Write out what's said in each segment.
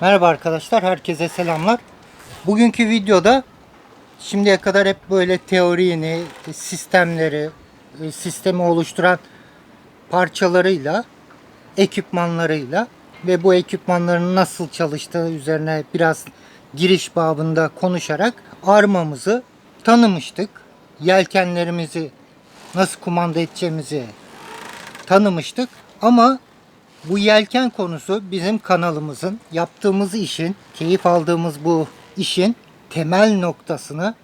Merhaba arkadaşlar, herkese selamlar. Bugünkü videoda şimdiye kadar hep böyle teorini, sistemleri, e, sistemi oluşturan parçalarıyla, ekipmanlarıyla ve bu ekipmanların nasıl çalıştığı üzerine biraz giriş babında konuşarak armamızı tanımıştık. Yelkenlerimizi nasıl kumanda edeceğimizi tanımıştık. Ama bu yelken konusu bizim kanalımızın yaptığımız işin, keyif aldığımız bu işin temel noktasını,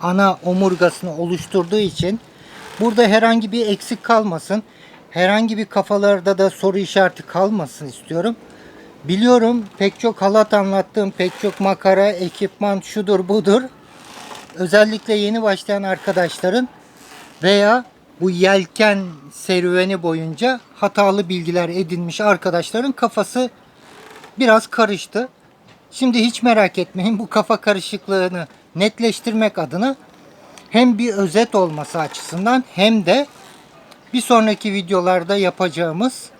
ana omurgasını oluşturduğu için burada herhangi bir eksik kalmasın, herhangi bir kafalarda da soru işareti kalmasın istiyorum. Biliyorum pek çok halat anlattığım, pek çok makara, ekipman şudur budur. Özellikle yeni başlayan arkadaşların veya bu yelken serüveni boyunca hatalı bilgiler edinmiş arkadaşların kafası biraz karıştı. Şimdi hiç merak etmeyin bu kafa karışıklığını netleştirmek adına hem bir özet olması açısından hem de bir sonraki videolarda yapacağımız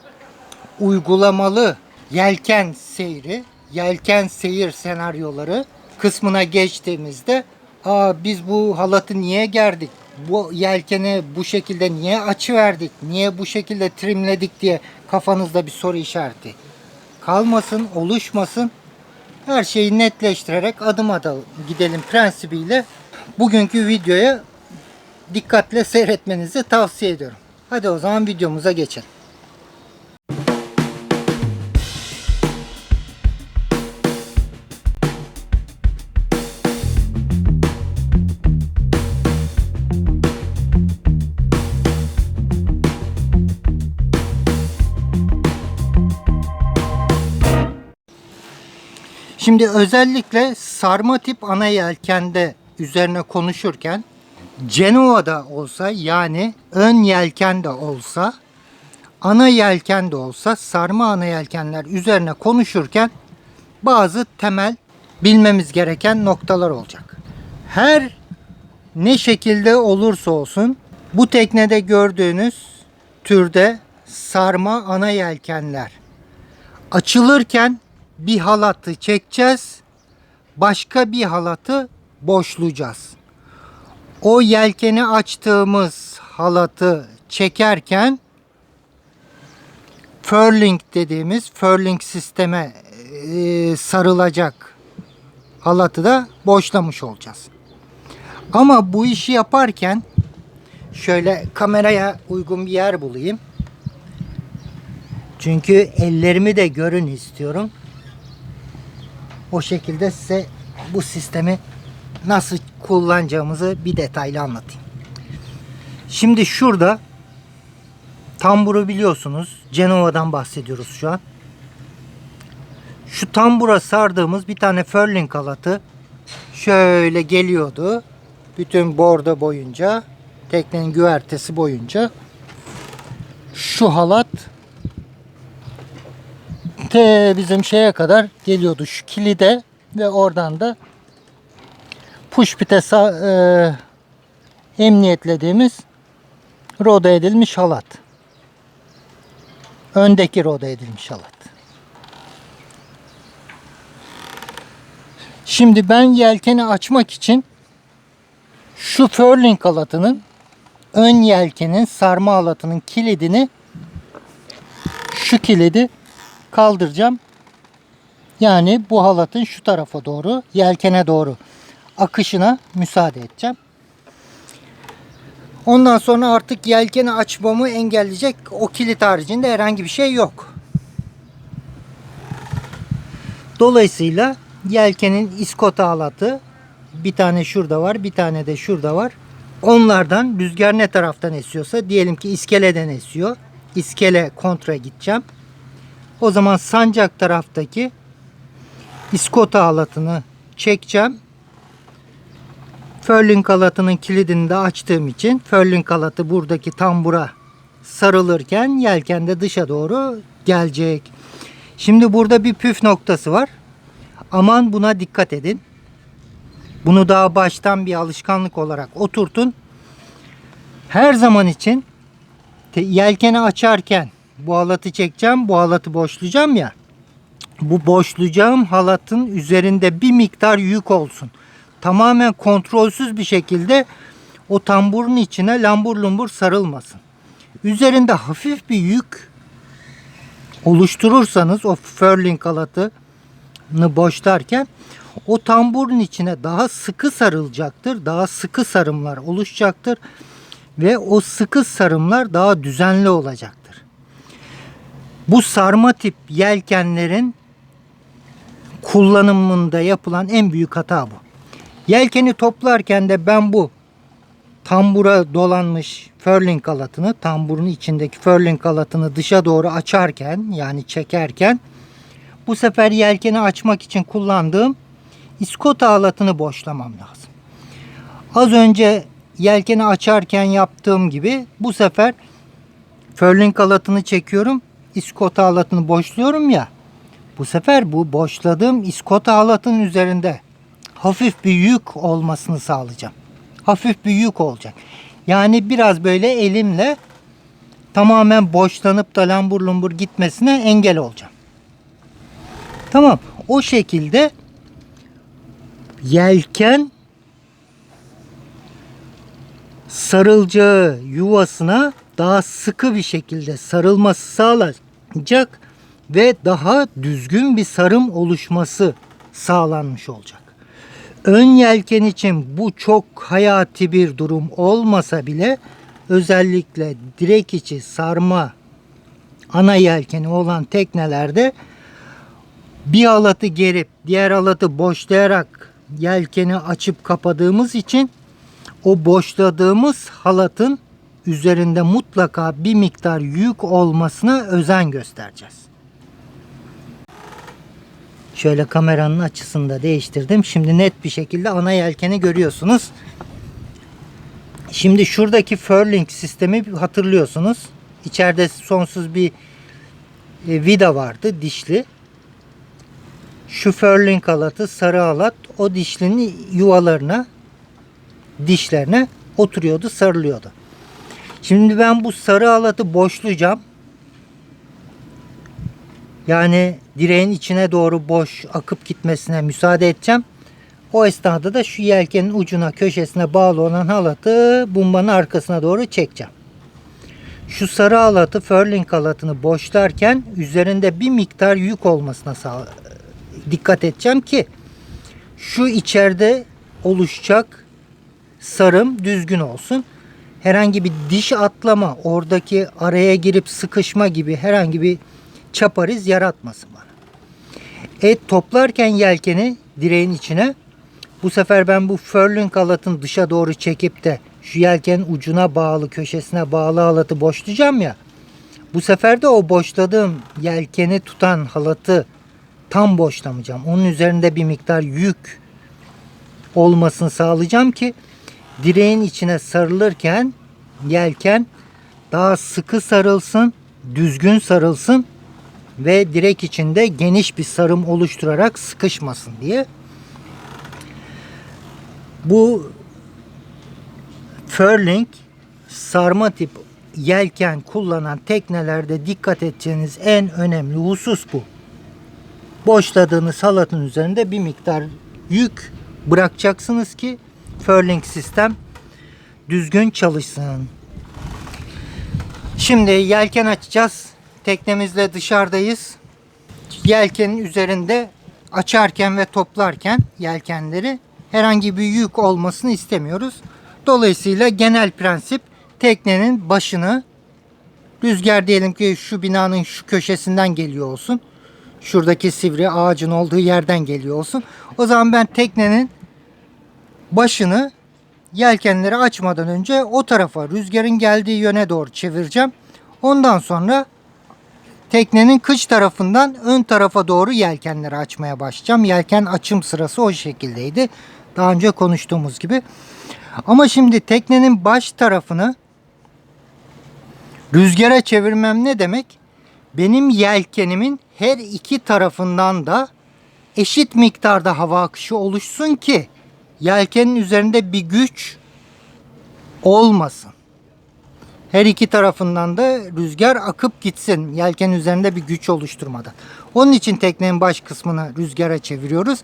uygulamalı yelken seyri, yelken seyir senaryoları kısmına geçtiğimizde Aa, biz bu halatı niye gerdik? Bu yelkeni bu şekilde niye açı verdik? Niye bu şekilde trimledik diye kafanızda bir soru işareti kalmasın, oluşmasın. Her şeyi netleştirerek adım adım gidelim prensibiyle bugünkü videoya dikkatle seyretmenizi tavsiye ediyorum. Hadi o zaman videomuza geçelim. Şimdi özellikle sarma tip ana yelkende üzerine konuşurken Cenova'da olsa yani ön yelken de olsa ana yelken de olsa sarma ana yelkenler üzerine konuşurken bazı temel bilmemiz gereken noktalar olacak. Her ne şekilde olursa olsun bu teknede gördüğünüz türde sarma ana yelkenler açılırken bir halatı çekeceğiz. Başka bir halatı boşlayacağız. O yelkeni açtığımız halatı çekerken furling dediğimiz furling sisteme e, sarılacak halatı da boşlamış olacağız. Ama bu işi yaparken şöyle kameraya uygun bir yer bulayım. Çünkü ellerimi de görün istiyorum. O şekilde size bu sistemi nasıl kullanacağımızı bir detaylı anlatayım. Şimdi şurada tamburu biliyorsunuz. Cenova'dan bahsediyoruz şu an. Şu tambura sardığımız bir tane furling halatı şöyle geliyordu. Bütün bordo boyunca teknenin güvertesi boyunca şu halat te bizim şeye kadar geliyordu şu kilide ve oradan da push pite sa- e, emniyetlediğimiz roda edilmiş halat. Öndeki roda edilmiş halat. Şimdi ben yelkeni açmak için şu furling halatının ön yelkenin sarma halatının kilidini şu kilidi kaldıracağım. Yani bu halatın şu tarafa doğru, yelkene doğru akışına müsaade edeceğim. Ondan sonra artık yelkeni açmamı engelleyecek o kilit haricinde herhangi bir şey yok. Dolayısıyla yelkenin iskota halatı bir tane şurada var, bir tane de şurada var. Onlardan rüzgar ne taraftan esiyorsa diyelim ki iskeleden esiyor. İskele kontra gideceğim. O zaman sancak taraftaki iskota halatını çekeceğim. Furling halatının kilidini de açtığım için furling halatı buradaki tambura sarılırken yelken de dışa doğru gelecek. Şimdi burada bir püf noktası var. Aman buna dikkat edin. Bunu daha baştan bir alışkanlık olarak oturtun. Her zaman için yelkeni açarken bu halatı çekeceğim, bu halatı boşlayacağım ya. bu boşlayacağım halatın üzerinde bir miktar yük olsun. Tamamen kontrolsüz bir şekilde o tamburun içine lambur lumbur sarılmasın. Üzerinde hafif bir yük oluşturursanız o furling halatını boşlarken o tamburun içine daha sıkı sarılacaktır. Daha sıkı sarımlar oluşacaktır. Ve o sıkı sarımlar daha düzenli olacaktır. Bu sarma tip yelkenlerin kullanımında yapılan en büyük hata bu. Yelkeni toplarken de ben bu tambura dolanmış furling halatını, tamburun içindeki furling halatını dışa doğru açarken yani çekerken bu sefer yelkeni açmak için kullandığım iskota halatını boşlamam lazım. Az önce yelkeni açarken yaptığım gibi bu sefer furling halatını çekiyorum. İskota halatını boşluyorum ya. Bu sefer bu boşladığım iskota halatın üzerinde hafif bir yük olmasını sağlayacağım. Hafif bir yük olacak. Yani biraz böyle elimle tamamen boşlanıp da lambur lumbur gitmesine engel olacağım. Tamam. O şekilde yelken sarılacağı yuvasına daha sıkı bir şekilde sarılması sağlanacak ve daha düzgün bir sarım oluşması sağlanmış olacak. Ön yelken için bu çok hayati bir durum olmasa bile özellikle direk içi sarma ana yelkeni olan teknelerde bir halatı gerip diğer halatı boşlayarak yelkeni açıp kapadığımız için o boşladığımız halatın üzerinde mutlaka bir miktar yük olmasına özen göstereceğiz. Şöyle kameranın açısını da değiştirdim. Şimdi net bir şekilde ana yelkeni görüyorsunuz. Şimdi şuradaki furling sistemi hatırlıyorsunuz. İçeride sonsuz bir e, vida vardı dişli. Şu furling halatı sarı halat o dişlinin yuvalarına dişlerine oturuyordu sarılıyordu. Şimdi ben bu sarı halatı boşlayacağım. Yani direğin içine doğru boş akıp gitmesine müsaade edeceğim. O esnada da şu yelkenin ucuna köşesine bağlı olan halatı bombanın arkasına doğru çekeceğim. Şu sarı halatı furling halatını boşlarken üzerinde bir miktar yük olmasına dikkat edeceğim ki şu içeride oluşacak sarım düzgün olsun. Herhangi bir diş atlama, oradaki araya girip sıkışma gibi herhangi bir çapariz yaratmasın bana. Et toplarken yelkeni direğin içine bu sefer ben bu furling halatın dışa doğru çekip de şu yelkenin ucuna bağlı, köşesine bağlı halatı boşlayacağım ya. Bu sefer de o boşladığım yelkeni tutan halatı tam boşlamayacağım. Onun üzerinde bir miktar yük olmasını sağlayacağım ki direğin içine sarılırken yelken daha sıkı sarılsın, düzgün sarılsın ve direk içinde geniş bir sarım oluşturarak sıkışmasın diye. Bu furling sarma tip yelken kullanan teknelerde dikkat edeceğiniz en önemli husus bu. Boşladığınız halatın üzerinde bir miktar yük bırakacaksınız ki furling sistem düzgün çalışsın. Şimdi yelken açacağız. Teknemizle dışarıdayız. Yelkenin üzerinde açarken ve toplarken yelkenleri herhangi bir yük olmasını istemiyoruz. Dolayısıyla genel prensip teknenin başını rüzgar diyelim ki şu binanın şu köşesinden geliyor olsun. Şuradaki sivri ağacın olduğu yerden geliyor olsun. O zaman ben teknenin başını yelkenleri açmadan önce o tarafa rüzgarın geldiği yöne doğru çevireceğim. Ondan sonra teknenin kıç tarafından ön tarafa doğru yelkenleri açmaya başlayacağım. Yelken açım sırası o şekildeydi. Daha önce konuştuğumuz gibi. Ama şimdi teknenin baş tarafını rüzgara çevirmem ne demek? Benim yelkenimin her iki tarafından da eşit miktarda hava akışı oluşsun ki yelkenin üzerinde bir güç olmasın. Her iki tarafından da rüzgar akıp gitsin. Yelken üzerinde bir güç oluşturmadan. Onun için teknenin baş kısmını rüzgara çeviriyoruz.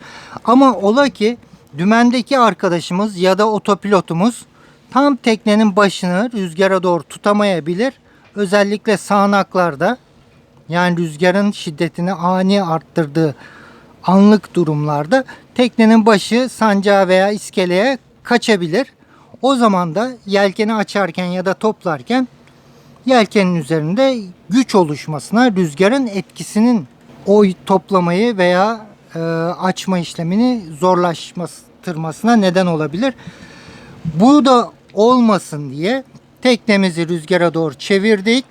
Ama ola ki dümendeki arkadaşımız ya da otopilotumuz tam teknenin başını rüzgara doğru tutamayabilir. Özellikle sağanaklarda yani rüzgarın şiddetini ani arttırdığı anlık durumlarda teknenin başı sancağa veya iskeleye kaçabilir. O zaman da yelkeni açarken ya da toplarken yelkenin üzerinde güç oluşmasına, rüzgarın etkisinin o toplamayı veya e, açma işlemini zorlaştırmasına neden olabilir. Bu da olmasın diye teknemizi rüzgara doğru çevirdik.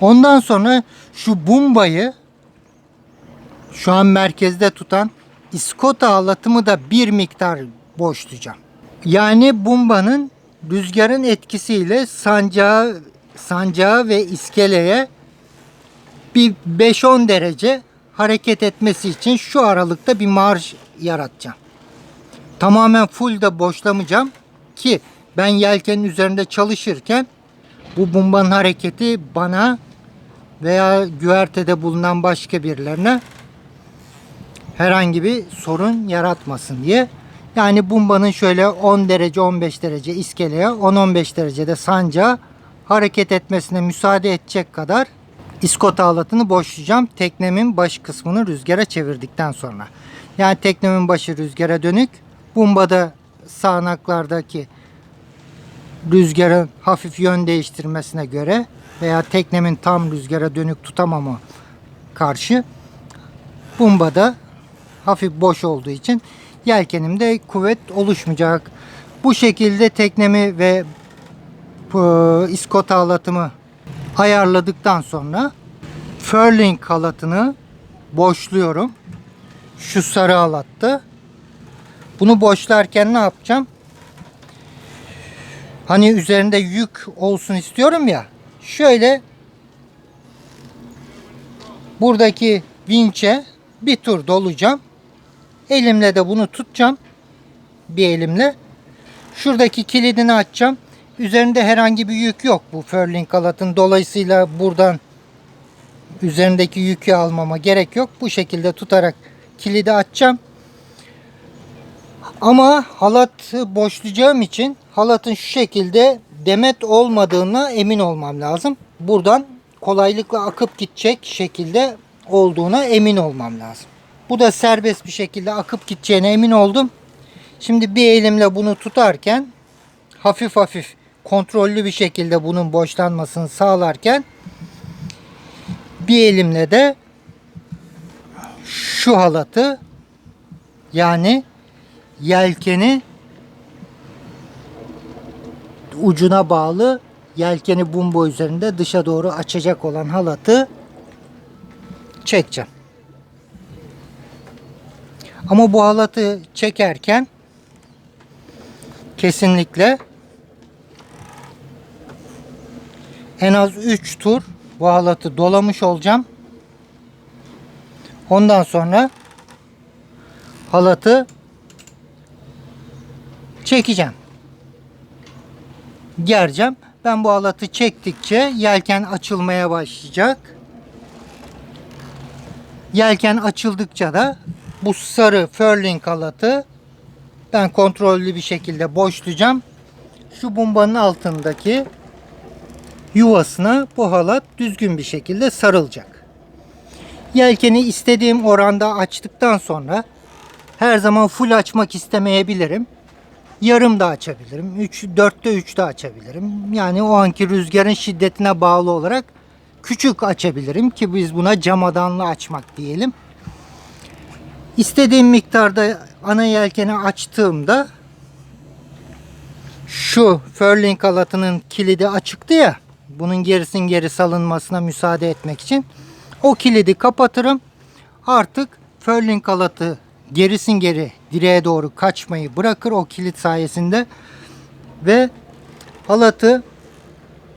Ondan sonra şu bumbayı şu an merkezde tutan iskota halatımı da bir miktar boşlayacağım. Yani bumbanın rüzgarın etkisiyle sancağı, sancağı ve iskeleye bir 5-10 derece hareket etmesi için şu aralıkta bir marj yaratacağım. Tamamen full de boşlamayacağım ki ben yelkenin üzerinde çalışırken bu bombanın hareketi bana veya güvertede bulunan başka birilerine herhangi bir sorun yaratmasın diye. Yani bombanın şöyle 10 derece 15 derece iskeleye 10-15 derecede sancağa hareket etmesine müsaade edecek kadar iskota halatını boşlayacağım. Teknemin baş kısmını rüzgara çevirdikten sonra. Yani teknemin başı rüzgara dönük. Bumbada sağanaklardaki rüzgarın hafif yön değiştirmesine göre veya teknemin tam rüzgara dönük tutamama karşı bumbada hafif boş olduğu için yelkenimde kuvvet oluşmayacak. Bu şekilde teknemi ve e, halatımı ayarladıktan sonra furling halatını boşluyorum. Şu sarı halatta. Bunu boşlarken ne yapacağım? Hani üzerinde yük olsun istiyorum ya. Şöyle buradaki vinçe bir tur dolacağım. Elimle de bunu tutacağım. Bir elimle. Şuradaki kilidini açacağım. Üzerinde herhangi bir yük yok bu furling halatın. Dolayısıyla buradan üzerindeki yükü almama gerek yok. Bu şekilde tutarak kilidi açacağım. Ama halatı boşlayacağım için halatın şu şekilde demet olmadığına emin olmam lazım. Buradan kolaylıkla akıp gidecek şekilde olduğuna emin olmam lazım. Bu da serbest bir şekilde akıp gideceğine emin oldum. Şimdi bir elimle bunu tutarken hafif hafif kontrollü bir şekilde bunun boşlanmasını sağlarken bir elimle de şu halatı yani yelkeni ucuna bağlı yelkeni bumbo üzerinde dışa doğru açacak olan halatı çekeceğim. Ama bu halatı çekerken kesinlikle en az 3 tur bu halatı dolamış olacağım. Ondan sonra halatı çekeceğim. Gereceğim. Ben bu halatı çektikçe yelken açılmaya başlayacak. Yelken açıldıkça da bu sarı furling halatı ben kontrollü bir şekilde boşlayacağım. Şu bombanın altındaki yuvasına bu halat düzgün bir şekilde sarılacak. Yelkeni istediğim oranda açtıktan sonra her zaman full açmak istemeyebilirim. Yarım da açabilirim. 3 4'te 3 de açabilirim. Yani o anki rüzgarın şiddetine bağlı olarak küçük açabilirim ki biz buna camadanlı açmak diyelim. İstediğim miktarda ana yelkeni açtığımda şu furling halatının kilidi açıktı ya bunun gerisin geri salınmasına müsaade etmek için o kilidi kapatırım. Artık furling halatı gerisin geri direğe doğru kaçmayı bırakır o kilit sayesinde ve halatı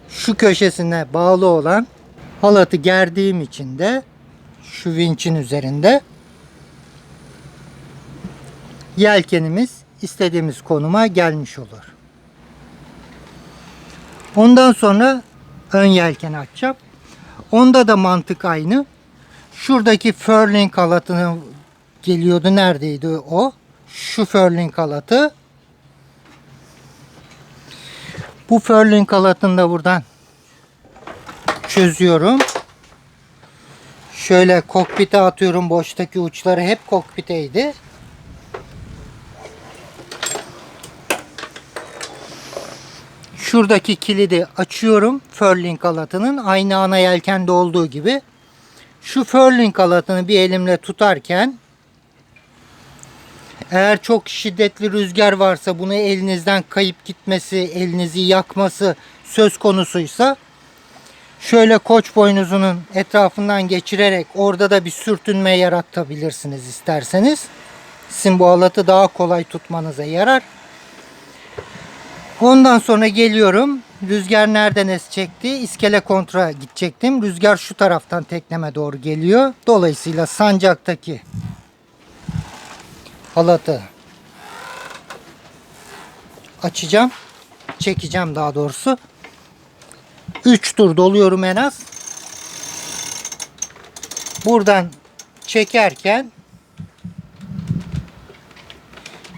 şu köşesine bağlı olan halatı gerdiğim için de şu vinçin üzerinde yelkenimiz istediğimiz konuma gelmiş olur. Ondan sonra ön yelkeni açacağım. Onda da mantık aynı. Şuradaki furling halatının geliyordu. Neredeydi o? Şu furling halatı. Bu furling halatını da buradan çözüyorum. Şöyle kokpite atıyorum. Boştaki uçları hep kokpiteydi. Şuradaki kilidi açıyorum. Furling halatının aynı ana yelkende olduğu gibi. Şu furling halatını bir elimle tutarken eğer çok şiddetli rüzgar varsa bunu elinizden kayıp gitmesi, elinizi yakması söz konusuysa şöyle koç boynuzunun etrafından geçirerek orada da bir sürtünme yaratabilirsiniz isterseniz. Sizin bu halatı daha kolay tutmanıza yarar. Ondan sonra geliyorum. Rüzgar nereden esecekti? İskele kontra gidecektim. Rüzgar şu taraftan tekneme doğru geliyor. Dolayısıyla sancaktaki halatı açacağım. Çekeceğim daha doğrusu. 3 tur doluyorum en az. Buradan çekerken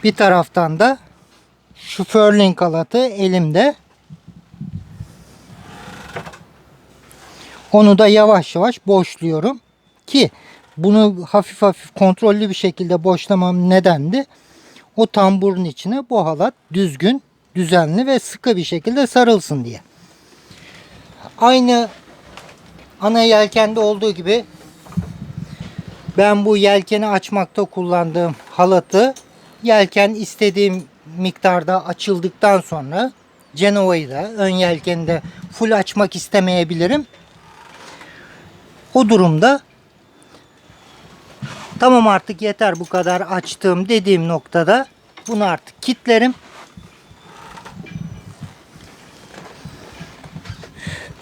bir taraftan da şu furling halatı elimde. Onu da yavaş yavaş boşluyorum ki bunu hafif hafif kontrollü bir şekilde boşlamam nedendi. O tamburun içine bu halat düzgün, düzenli ve sıkı bir şekilde sarılsın diye. Aynı ana yelkende olduğu gibi ben bu yelkeni açmakta kullandığım halatı yelken istediğim miktarda açıldıktan sonra Genova'yı da ön yelkeni de full açmak istemeyebilirim. O durumda tamam artık yeter bu kadar açtığım dediğim noktada bunu artık kitlerim.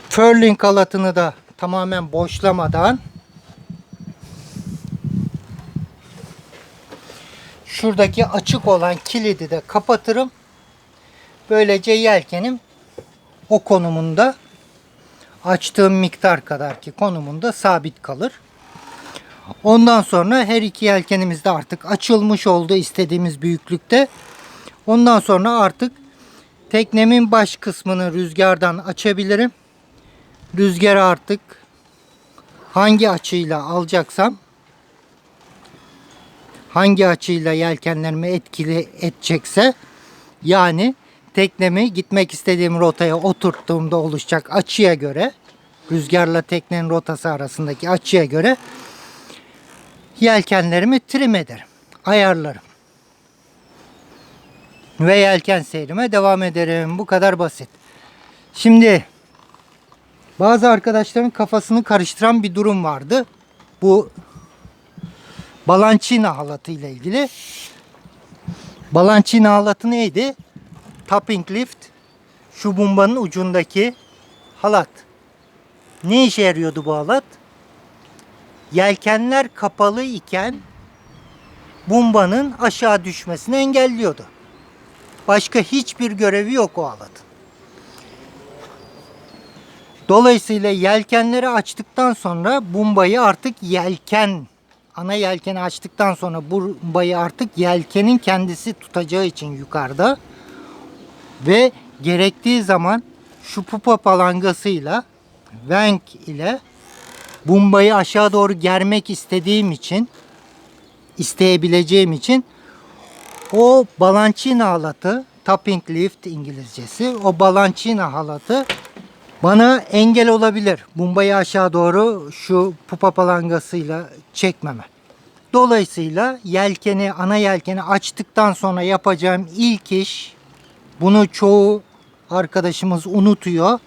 Furling halatını da tamamen boşlamadan şuradaki açık olan kilidi de kapatırım. Böylece yelkenim o konumunda açtığım miktar kadar ki konumunda sabit kalır. Ondan sonra her iki yelkenimiz de artık açılmış oldu istediğimiz büyüklükte. Ondan sonra artık teknemin baş kısmını rüzgardan açabilirim. Rüzgarı artık hangi açıyla alacaksam hangi açıyla yelkenlerimi etkili edecekse yani teknemi gitmek istediğim rotaya oturttuğumda oluşacak açıya göre rüzgarla teknenin rotası arasındaki açıya göre yelkenlerimi trim ederim. Ayarlarım. Ve yelken seyrime devam ederim. Bu kadar basit. Şimdi bazı arkadaşların kafasını karıştıran bir durum vardı. Bu Balançina halatı ile ilgili. Balançina halatı neydi? Topping lift şu bombanın ucundaki halat. Ne işe yarıyordu bu halat? Yelkenler kapalı iken bombanın aşağı düşmesini engelliyordu. Başka hiçbir görevi yok o halatın. Dolayısıyla yelkenleri açtıktan sonra bombayı artık yelken ana yelkeni açtıktan sonra bombayı artık yelkenin kendisi tutacağı için yukarıda ve gerektiği zaman şu pupa palangasıyla venk ile bombayı aşağı doğru germek istediğim için isteyebileceğim için o balancina halatı topping lift İngilizcesi o balancina halatı bana engel olabilir. Bombayı aşağı doğru şu pupa palangasıyla çekmeme. Dolayısıyla yelkeni, ana yelkeni açtıktan sonra yapacağım ilk iş bunu çoğu arkadaşımız unutuyor.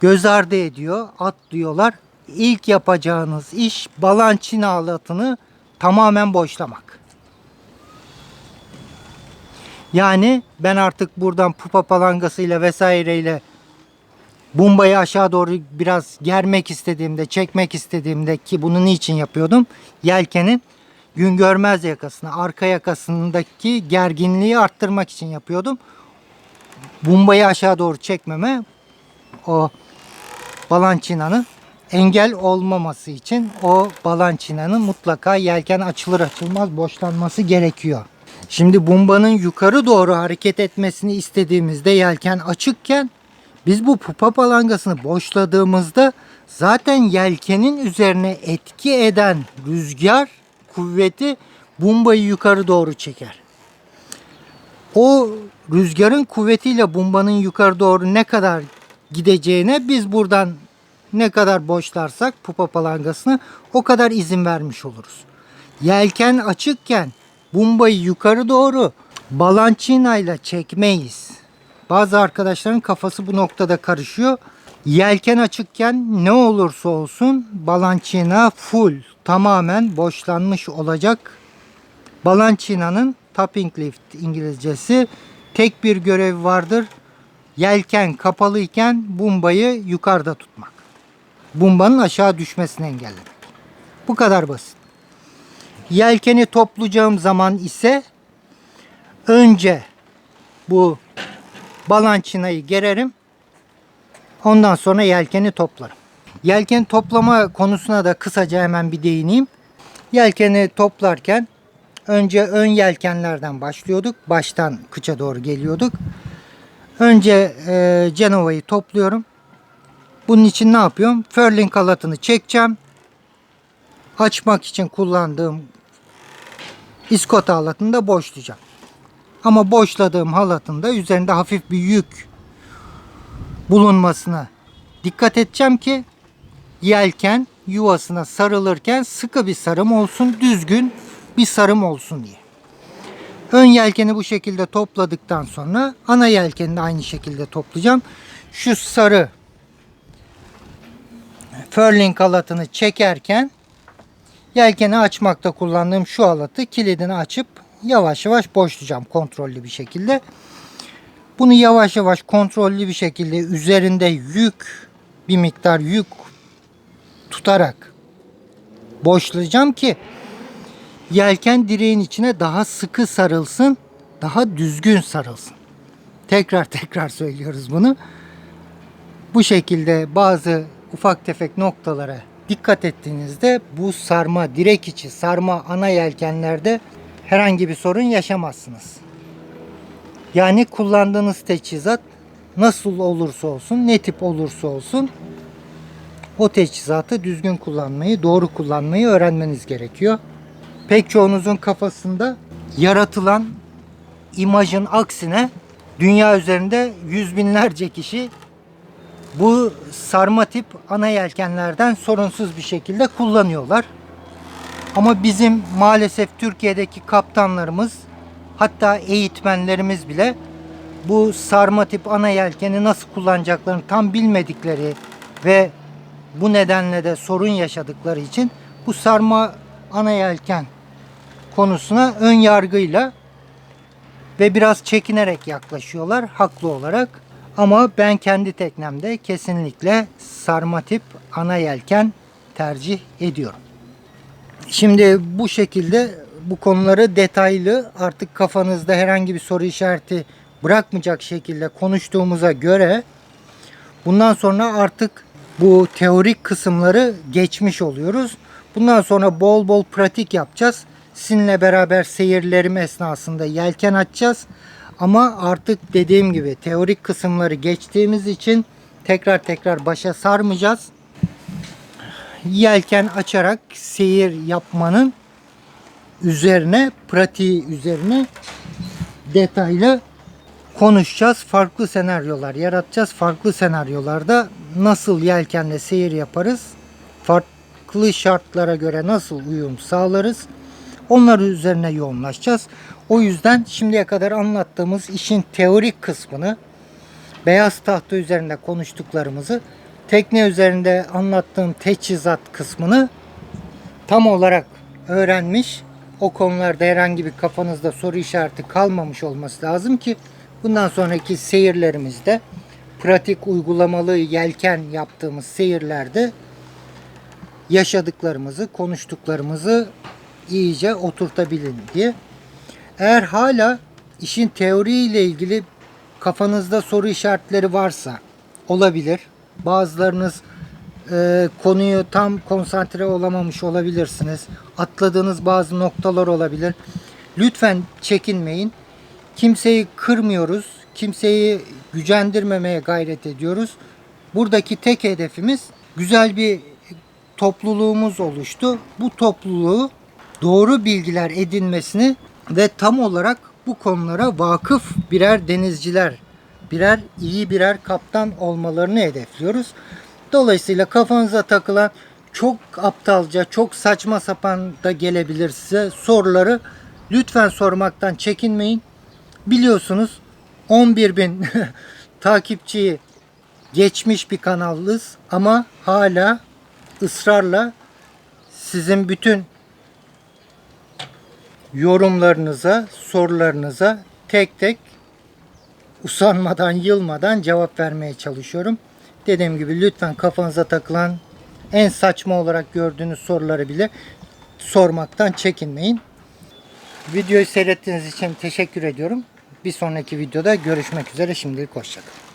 Göz ardı ediyor, atlıyorlar. İlk yapacağınız iş balançina halatını tamamen boşlamak. Yani ben artık buradan pupa palangasıyla vesaireyle bombayı aşağı doğru biraz germek istediğimde, çekmek istediğimde ki bunu niçin yapıyordum? Yelkenin gün görmez yakasını, arka yakasındaki gerginliği arttırmak için yapıyordum. Bombayı aşağı doğru çekmeme o balançinanın engel olmaması için o balançinanın mutlaka yelken açılır açılmaz boşlanması gerekiyor. Şimdi bombanın yukarı doğru hareket etmesini istediğimizde yelken açıkken biz bu pupa palangasını boşladığımızda zaten yelkenin üzerine etki eden rüzgar kuvveti bombayı yukarı doğru çeker. O rüzgarın kuvvetiyle bombanın yukarı doğru ne kadar gideceğine biz buradan ne kadar boşlarsak pupa palangasını o kadar izin vermiş oluruz. Yelken açıkken bombayı yukarı doğru balançinayla çekmeyiz. Bazı arkadaşların kafası bu noktada karışıyor. Yelken açıkken ne olursa olsun balançina full tamamen boşlanmış olacak. Balançina'nın topping lift İngilizcesi tek bir görevi vardır. Yelken kapalıyken bombayı yukarıda tutmak. Bombanın aşağı düşmesini engellemek. Bu kadar basit. Yelkeni toplayacağım zaman ise önce bu balançinayı gererim. Ondan sonra yelkeni toplarım. Yelken toplama konusuna da kısaca hemen bir değineyim. Yelkeni toplarken önce ön yelkenlerden başlıyorduk. Baştan kıça doğru geliyorduk. Önce e, Cenova'yı topluyorum. Bunun için ne yapıyorum? Furling halatını çekeceğim. Açmak için kullandığım iskota halatını da boşlayacağım. Ama boşladığım halatın da üzerinde hafif bir yük bulunmasına dikkat edeceğim ki yelken yuvasına sarılırken sıkı bir sarım olsun, düzgün bir sarım olsun diye. Ön yelkeni bu şekilde topladıktan sonra ana yelkeni de aynı şekilde toplayacağım. Şu sarı furling halatını çekerken yelkeni açmakta kullandığım şu halatı kilidini açıp yavaş yavaş boşlayacağım kontrollü bir şekilde. Bunu yavaş yavaş kontrollü bir şekilde üzerinde yük bir miktar yük tutarak boşlayacağım ki yelken direğin içine daha sıkı sarılsın, daha düzgün sarılsın. Tekrar tekrar söylüyoruz bunu. Bu şekilde bazı ufak tefek noktalara dikkat ettiğinizde bu sarma, direk içi sarma ana yelkenlerde herhangi bir sorun yaşamazsınız. Yani kullandığınız teçhizat nasıl olursa olsun, ne tip olursa olsun o teçhizatı düzgün kullanmayı, doğru kullanmayı öğrenmeniz gerekiyor. Pek çoğunuzun kafasında yaratılan imajın aksine dünya üzerinde yüz binlerce kişi bu sarma tip ana yelkenlerden sorunsuz bir şekilde kullanıyorlar. Ama bizim maalesef Türkiye'deki kaptanlarımız hatta eğitmenlerimiz bile bu sarma tip ana yelkeni nasıl kullanacaklarını tam bilmedikleri ve bu nedenle de sorun yaşadıkları için bu sarma ana yelken konusuna ön yargıyla ve biraz çekinerek yaklaşıyorlar haklı olarak. Ama ben kendi teknemde kesinlikle sarma tip ana yelken tercih ediyorum. Şimdi bu şekilde bu konuları detaylı artık kafanızda herhangi bir soru işareti bırakmayacak şekilde konuştuğumuza göre bundan sonra artık bu teorik kısımları geçmiş oluyoruz. Bundan sonra bol bol pratik yapacağız. Sizinle beraber seyirlerim esnasında yelken açacağız. Ama artık dediğim gibi teorik kısımları geçtiğimiz için tekrar tekrar başa sarmayacağız. Yelken açarak seyir yapmanın üzerine, pratiği üzerine detaylı konuşacağız. Farklı senaryolar yaratacağız. Farklı senaryolarda nasıl yelkenle seyir yaparız? Farklı şartlara göre nasıl uyum sağlarız? Onlar üzerine yoğunlaşacağız. O yüzden şimdiye kadar anlattığımız işin teorik kısmını beyaz tahta üzerinde konuştuklarımızı tekne üzerinde anlattığım teçhizat kısmını tam olarak öğrenmiş. O konularda herhangi bir kafanızda soru işareti kalmamış olması lazım ki bundan sonraki seyirlerimizde pratik uygulamalı yelken yaptığımız seyirlerde yaşadıklarımızı, konuştuklarımızı iyice oturtabilin diye. Eğer hala işin teoriyle ilgili kafanızda soru işaretleri varsa olabilir. Bazılarınız e, konuyu tam konsantre olamamış olabilirsiniz. Atladığınız bazı noktalar olabilir. Lütfen çekinmeyin. Kimseyi kırmıyoruz. Kimseyi gücendirmemeye gayret ediyoruz. Buradaki tek hedefimiz güzel bir topluluğumuz oluştu. Bu topluluğu doğru bilgiler edinmesini ve tam olarak bu konulara vakıf birer denizciler, birer iyi birer kaptan olmalarını hedefliyoruz. Dolayısıyla kafanıza takılan çok aptalca, çok saçma sapan da gelebilir size soruları lütfen sormaktan çekinmeyin. Biliyorsunuz 11 bin takipçiyi geçmiş bir kanalız ama hala ısrarla sizin bütün yorumlarınıza, sorularınıza tek tek usanmadan, yılmadan cevap vermeye çalışıyorum. Dediğim gibi lütfen kafanıza takılan en saçma olarak gördüğünüz soruları bile sormaktan çekinmeyin. Videoyu seyrettiğiniz için teşekkür ediyorum. Bir sonraki videoda görüşmek üzere. Şimdilik hoşçakalın.